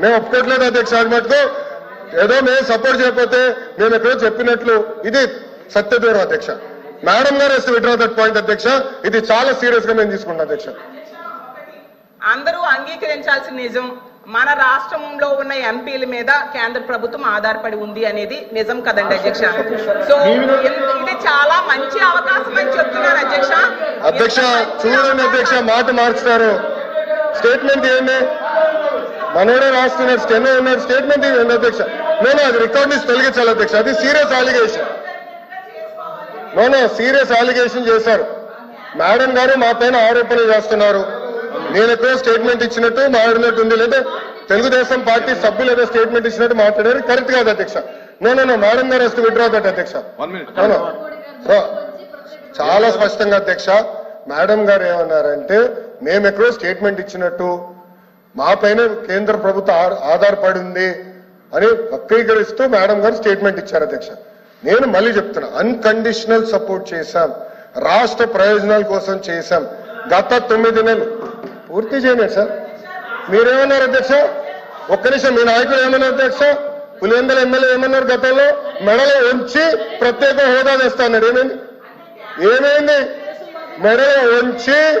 మేము ఒప్పుకోవట్లేదు అధ్యక్ష అది మటుకు ఏదో మేము సపోర్ట్ చేయకపోతే మేము ఎక్కడో చెప్పినట్లు. ఇది సత్యదూరం అధ్యక్ష. మేడం గారు వస్తే విడ్రా దట్ పాయింట్ అధ్యక్ష. ఇది చాలా సీరియస్గా మేము తీసుకుంటాం అధ్యక్ష. అందరూ అంగీకరించాల్సిన నిజం మన రాష్ట్రంలో ఉన్న ఎంపీల మీద కేంద్ర ప్రభుత్వం ఆధారపడి ఉంది అనేది నిజం కదండి అధ్యక్ష. సో ఇది చాలా మంచి అవకాశం అని చెప్తున్నారు అధ్యక్ష. అధ్యక్ష చూడండి అధ్యక్ష మాట మార్చుతారు. స్టేట్మెంట్ ఏంటి? మనోడే రాస్తున్నారు స్టెనో ఉన్నారు స్టేట్మెంట్ ఏంటి అధ్యక్ష నేను అది రికార్డ్ నుంచి తొలగించాలి అధ్యక్ష అది serious allegation no serious allegation చేశారు. మేడం గారు మా పైన ఆరోపణలు చేస్తున్నారు. నేను ఎక్కడో స్టేట్మెంట్ ఇచ్చినట్టు మాట్లాడినట్టు ఉంది. లేదా తెలుగుదేశం పార్టీ సభ్యులు ఏదో స్టేట్మెంట్ ఇచ్చినట్టు మాట్లాడారు. కరెక్ట్ కాదు అధ్యక్ష నో నో మేడం గారు వస్తే విడ్రా దట్ అధ్యక్ష చాలా స్పష్టంగా అధ్యక్ష మేడం గారు ఏమన్నారంటే మేము ఎక్కడో స్టేట్మెంట్ ఇచ్చినట్టు మాపైన కేంద్ర ప్రభుత్వం ఆ- ఆధారపడి ఉంది అని వక్రీకరిస్తూ మేడం గారు స్టేట్మెంట్ ఇచ్చారు అధ్యక్ష. నేను మళ్ళీ చెప్తున్నా అన్కండిషనల్ సపోర్ట్ చేశాం రాష్ట్ర ప్రయోజనాల కోసం చేశాం. గత తొమ్మిది నెలలు. పూర్తి చేయలేదు సార్ మీరేమన్నారు అధ్యక్ష? ఒక్క నిమిషం మీ నాయకులు ఏమన్నారు అధ్యక్ష? పులివెందల ఎమ్మెల్యే ఏమన్నారు గతంలో? మెడలో ఉంచి ప్రత్యేక హోదా తెస్తా అన్నాడు ఏమైంది? ఏమైంది? మెడలో ఉంచి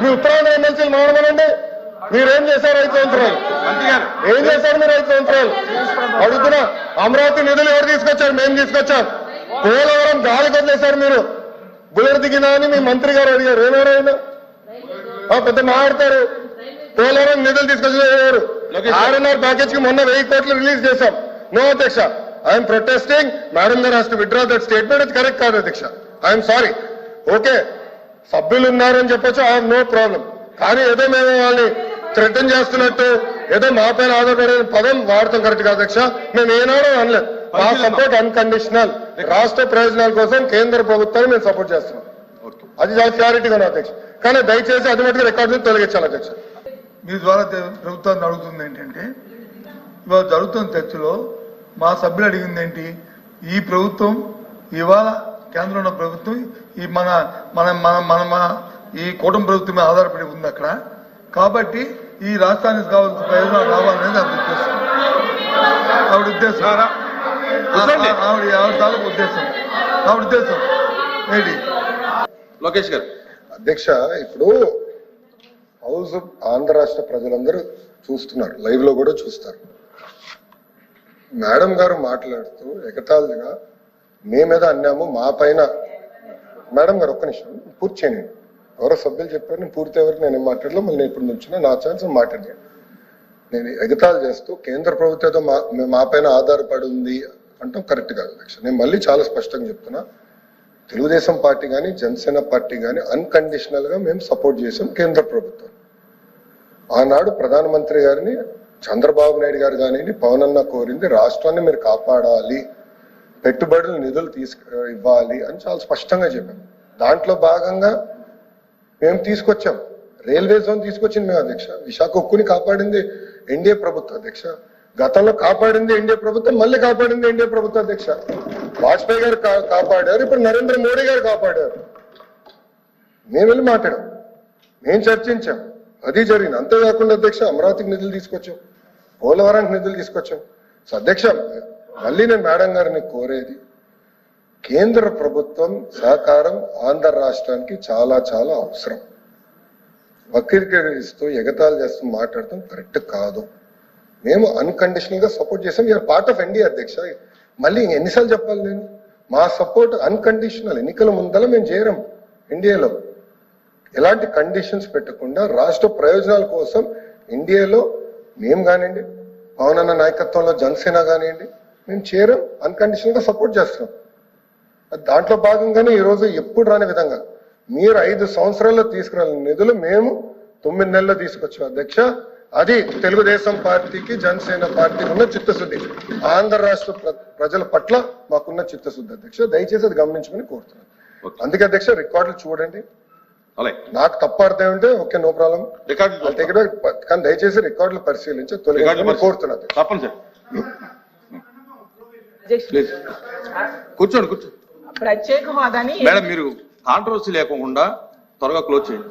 మీ ఉత్తరాంధ్ర ఎమ్మెల్సీలు మాట్లాడమనండి మీరేం చేశారు ఐదు సంవత్సరాలు? ఏం చేశారు మీరు ఐదు సంవత్సరాలు? అడుగుతున్నా. అమరావతి నిధులు ఎవరు తీసుకొచ్చారు? మేము తీసుకొచ్చాం. పోలవరం గాలి వదిలేశారు మీరు. బుల్లెట్ దిగినా అని మీ మంత్రి గారు అడిగారు. ఆయన పెద్ద మాట్లాడతారు పోలవరం నిధులు తీసుకొచ్చారు ఆర్ఎన్ఆర్ ప్యాకేజ్కి మొన్న వెయ్యి కోట్లు రిలీజ్ చేశాం. నో అధ్యక్ష. ఐఎమ్ ప్రొటెస్టింగ్ మేడం గారు has to withdraw that statement correct కాదు అధ్యక్ష. ఐఎమ్ సారీ ఓకే సభ్యులు ఉన్నారని చెప్పొచ్చు ఐ నో ప్రాబ్లం కానీ ఏదో మేము వాళ్ళని థ్రెటన్ చేస్తున్నట్టు ఏదో మా పైన ఆధారపడే పదం వాడతాం కరెక్ట్ కాదు అధ్యక్ష? మేము ఏనాడో అనలేదు మా సపోర్ట్ అన్కండిషనల్ రాష్ట్ర ప్రయోజనాల కోసం కేంద్ర ప్రభుత్వాన్ని మేము సపోర్ట్ చేస్తున్నాం. అది చాలా క్లారిటీగా ఉంది అధ్యక్ష. కానీ దయచేసి అది మటుకు రికార్డు తొలగించాలి అధ్యక్ష. మీ ద్వారా ప్రభుత్వాన్ని అడుగుతుంది ఏంటంటే ఇవాళ జరుగుతున్న చర్చలో మా సభ్యులు అడిగింది ఏంటి? ఈ ప్రభుత్వం ఇవాళ కేంద్రంలో ఉన్న ప్రభుత్వం ఈ మన మన మన మన మన ఈ కూటమి ప్రభుత్వం మీద ఆధారపడి ఉంది అక్కడ. కాబట్టి ఈ రాష్ట్రానికి కావాల్సిన ప్రయోజనాలు రావాలనేది ఆవిడ ఉద్దేశం. ఆవిడ ఉద్దేశం. ఆవిడ తాలూకు ఉద్దేశం. ఆవిడ ఉద్దేశం. ఏంటి లోకేష్ గారు. అధ్యక్ష ఇప్పుడు హౌస్ ఆంధ్ర రాష్ట్ర ప్రజలందరూ చూస్తున్నారు. లైవ్లో కూడా చూస్తారు. మేడం గారు మాట్లాడుతూ ఎగతాళిగా మేమేదో అన్నాము మా పైన మేడం గారు ఒక్క నిమిషం పూర్తి చేయండి. ఎవరో సభ్యులు చెప్పారు నేను పూర్తి ఎవరికి నేను మాట్లాడలో మాట్లాడలేదు మళ్ళీ నేను ఇప్పుడు నుంచిన నా ఛాన్స్ మాట్లాడాను నేను ఎగతాళి చేస్తూ కేంద్ర ప్రభుత్వం మా మా పైన ఆధారపడి ఉంది అంటాం కరెక్ట్ కాదు అధ్యక్ష. నేను మళ్ళీ చాలా స్పష్టంగా చెప్తున్నా తెలుగుదేశం పార్టీ కానీ జనసేన పార్టీ కానీ అన్కండిషనల్గా మేము సపోర్ట్ చేసాం కేంద్ర ప్రభుత్వం. ఆనాడు ప్రధానమంత్రి గారిని చంద్రబాబు నాయుడు గారు కానీ పవన్ అన్న కోరింది రాష్ట్రాన్ని మీరు కాపాడాలి పెట్టుబడులు నిధులు తీసుకు ఇవ్వాలి అని చాలా స్పష్టంగా చెప్పాం దాంట్లో భాగంగా మేము తీసుకొచ్చాం. రైల్వే జోన్ తీసుకొచ్చింది మేము అధ్యక్ష. విశాఖ ఉక్కుని కాపాడింది ఎన్డీఏ ప్రభుత్వం అధ్యక్ష. గతంలో కాపాడింది ఎన్డీఏ ప్రభుత్వం మళ్ళీ కాపాడింది ఎన్డీఏ ప్రభుత్వం అధ్యక్ష. వాజ్పేయి గారు కాపాడారు ఇప్పుడు నరేంద్ర మోడీ గారు కాపాడారు. మేము వెళ్ళి మాట్లాడాం. మేము చర్చించాం. అది జరిగింది. అంతేకాకుండా అధ్యక్ష అమరావతికి నిధులు తీసుకొచ్చాం. పోలవరానికి నిధులు తీసుకొచ్చాం. సో అధ్యక్ష మళ్ళీ నేను మేడం గారిని కోరేది కేంద్ర ప్రభుత్వం సహకారం ఆంధ్ర రాష్ట్రానికి చాలా చాలా అవసరం. వక్రీకరిస్తూ ఎగతాలు చేస్తూ మాట్లాడటం కరెక్ట్ కాదు. మేము అన్కండిషనల్గా సపోర్ట్ చేసాం. యూఆర్ పార్ట్ ఆఫ్ ఎన్డీ అధ్యక్ష. మళ్ళీ ఎన్నిసార్లు చెప్పాలి నేను? మా సపోర్ట్ అన్కండిషనల్. ఎన్నికల ముందల మేము చేరం ఎన్డీఏలో. ఎలాంటి కండిషన్స్ పెట్టకుండా రాష్ట్ర ప్రయోజనాల కోసం ఇండియాలో మేము కానివ్వండి పవన్ అన్న నాయకత్వంలో జనసేన కానివ్వండి మేము చేరం అన్కండిషనల్గా సపోర్ట్ చేస్తున్నాం దాంట్లో భాగంగానే ఈ రోజు ఎప్పుడు రాని విధంగా మీరు ఐదు సంవత్సరాల్లో తీసుకురాని నిధులు మేము తొమ్మిది నెలల్లో తీసుకొచ్చాం. అధ్యక్ష అది తెలుగుదేశం పార్టీకి జనసేన పార్టీకి ఉన్న చిత్తశుద్ధి. ఆంధ్ర రాష్ట్ర ప్ర- ప్రజల పట్ల మాకున్న చిత్తశుద్ధి అధ్యక్ష. దయచేసి అది గమనించమని కోరుతున్నాను. అందుకే అధ్యక్ష రికార్డులు చూడండి. నాకు తప్పు అర్థం ఉంటే ఓకే నో ప్రాబ్లం. రికార్డు కానీ దయచేసి రికార్డులు పరిశీలించి తొలగించమని కోరుతున్నాను. తప్పనిసరి. ప్లీజ్ కూర్చోండి కూర్చోండి. ప్రత్యేక హోదాని మేడం మీరు కాంట్రవర్సీ లేకుండా త్వరగా క్లోజ్ చేయండి.